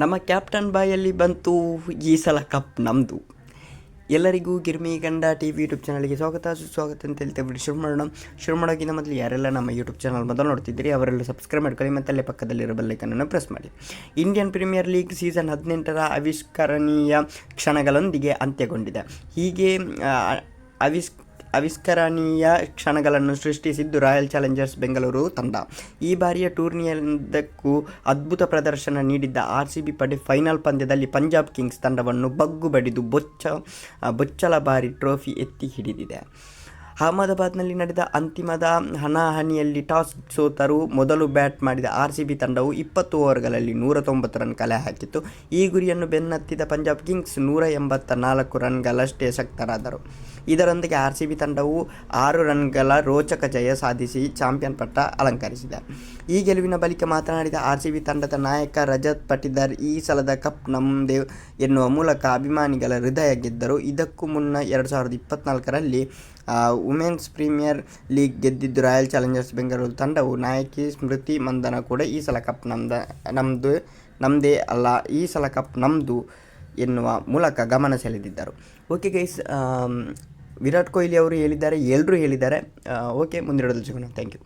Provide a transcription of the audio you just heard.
ನಮ್ಮ ಕ್ಯಾಪ್ಟನ್ ಬಾಯಲ್ಲಿ ಬಂತು ಈ ಸಲ ಕಪ್ ನಮ್ಮದು ಎಲ್ಲರಿಗೂ ಗಿರ್ಮಿ ಗಂಡ ಟಿ ವಿ ಯೂಟ್ಯೂಬ್ ಚಾನಲ್ಗೆ ಸ್ವಾಗತ, ಸುಸ್ವಾಗತ ಅಂತ ಹೇಳ್ತಾ ಬಿಡಿ ಶುರು ಮಾಡೋಣ ಶುರು ಮಾಡೋಕ್ಕಿಂತ ಮೊದಲು ಯಾರೆಲ್ಲ ನಮ್ಮ ಯೂಟ್ಯೂಬ್ ಚಾನಲ್ ಮೊದಲು ನೋಡ್ತಿದ್ದೀರಿ, ಅವರೆಲ್ಲ ಸಬ್ಸ್ಕ್ರೈಬ್ ಮಾಡ್ಕೊಳ್ಳಿ, ಮತ್ತು ಅಲ್ಲೇ ಪಕ್ಕದಲ್ಲಿರೋ ಬೆಲ್ಲೈಕನನ್ನು ಪ್ರೆಸ್ ಮಾಡಿ. ಇಂಡಿಯನ್ ಪ್ರೀಮಿಯರ್ ಲೀಗ್ ಸೀಸನ್ ಹದಿನೆಂಟರ ಆವಿಷ್ಕರಣೀಯ ಕ್ಷಣಗಳೊಂದಿಗೆ ಅಂತ್ಯಗೊಂಡಿದೆ. ಹೀಗೆ ಅವಿಷ್ ಆವಿಷ್ಕರಣೀಯ ಕ್ಷಣಗಳನ್ನು ಸೃಷ್ಟಿಸಿದ್ದು ರಾಯಲ್ ಚಾಲೆಂಜರ್ಸ್ ಬೆಂಗಳೂರು ತಂಡ. ಈ ಬಾರಿಯ ಟೂರ್ನಿಯಿಂದಕ್ಕೂ ಅದ್ಭುತ ಪ್ರದರ್ಶನ ನೀಡಿದ್ದ ಆರ್ ಸಿ ಬಿ ಪಡೆ ಫೈನಲ್ ಪಂದ್ಯದಲ್ಲಿ ಪಂಜಾಬ್ ಕಿಂಗ್ಸ್ ತಂಡವನ್ನು ಬಗ್ಗು ಬಡಿದು ಬೊಚ್ಚ ಬೊಚ್ಚಲ ಬಾರಿ ಟ್ರೋಫಿ ಎತ್ತಿ ಹಿಡಿದಿದೆ. ಅಹಮದಾಬಾದ್ನಲ್ಲಿ ನಡೆದ ಅಂತಿಮದ ಹಣಾಹಣಿಯಲ್ಲಿ ಟಾಸ್ ಸೋತರು ಮೊದಲು ಬ್ಯಾಟ್ ಮಾಡಿದ ಆರ್ ಸಿ ಬಿ ತಂಡವು ಇಪ್ಪತ್ತು ಓವರ್ಗಳಲ್ಲಿ ನೂರ ತೊಂಬತ್ತು ರನ್ ಕಲೆ ಹಾಕಿತ್ತು. ಈ ಗುರಿಯನ್ನು ಬೆನ್ನತ್ತಿದ ಪಂಜಾಬ್ ಕಿಂಗ್ಸ್ ನೂರ ಎಂಬತ್ತ ನಾಲ್ಕು ರನ್ಗಳಷ್ಟೇ ಶಕ್ತರಾದರು ಇದರೊಂದಿಗೆ ಆರ್ ಸಿ ಬಿ ತಂಡವು ಆರು ರನ್ಗಳ ರೋಚಕ ಜಯ ಸಾಧಿಸಿ ಚಾಂಪಿಯನ್ ಪಟ್ಟ ಅಲಂಕರಿಸಿದೆ. ಈ ಗೆಲುವಿನ ಬಳಿಕ ಮಾತನಾಡಿದ ಆರ್ ಸಿ ಬಿ ತಂಡದ ನಾಯಕ ರಜತ್ ಪಟಿದಾರ್ ಈ ಸಲದ ಕಪ್ ನಮ್ಮದೇ ಎನ್ನುವ ಮೂಲಕ ಅಭಿಮಾನಿಗಳ ಹೃದಯ ಗೆದ್ದರು. ಇದಕ್ಕೂ ಮುನ್ನ ಎರಡು ಸಾವಿರದ ಇಪ್ಪತ್ನಾಲ್ಕರಲ್ಲಿ ವುಮೆನ್ಸ್ ಪ್ರೀಮಿಯರ್ ಲೀಗ್ ಗೆದ್ದಿದ್ದು ರಾಯಲ್ ಚಾಲೆಂಜರ್ಸ್ ಬೆಂಗಳೂರು ತಂಡವು ನಾಯಕಿ ಸ್ಮೃತಿ ಮಂದನ ಕೂಡ ಈ ಸಲ ಕಪ್ ನಮ್ದ ನಮ್ಮದು ನಮ್ಮದೇ ಅಲ್ಲ, ಈ ಸಲ ಕಪ್ ನಮ್ಮದು ಎನ್ನುವ ಮೂಲಕ ಗಮನ ಸೆಳೆದಿದ್ದರು. ಓಕೆ ಗೈಸ್ ವಿರಾಟ್ ಕೊಹ್ಲಿ ಅವರು ಹೇಳಿದ್ದಾರೆ ಎಲ್ಲರೂ ಹೇಳಿದ್ದಾರೆ. ಓಕೆ ಮುಂದಿಡೋದು ಸಿಗೋಣ. Thank you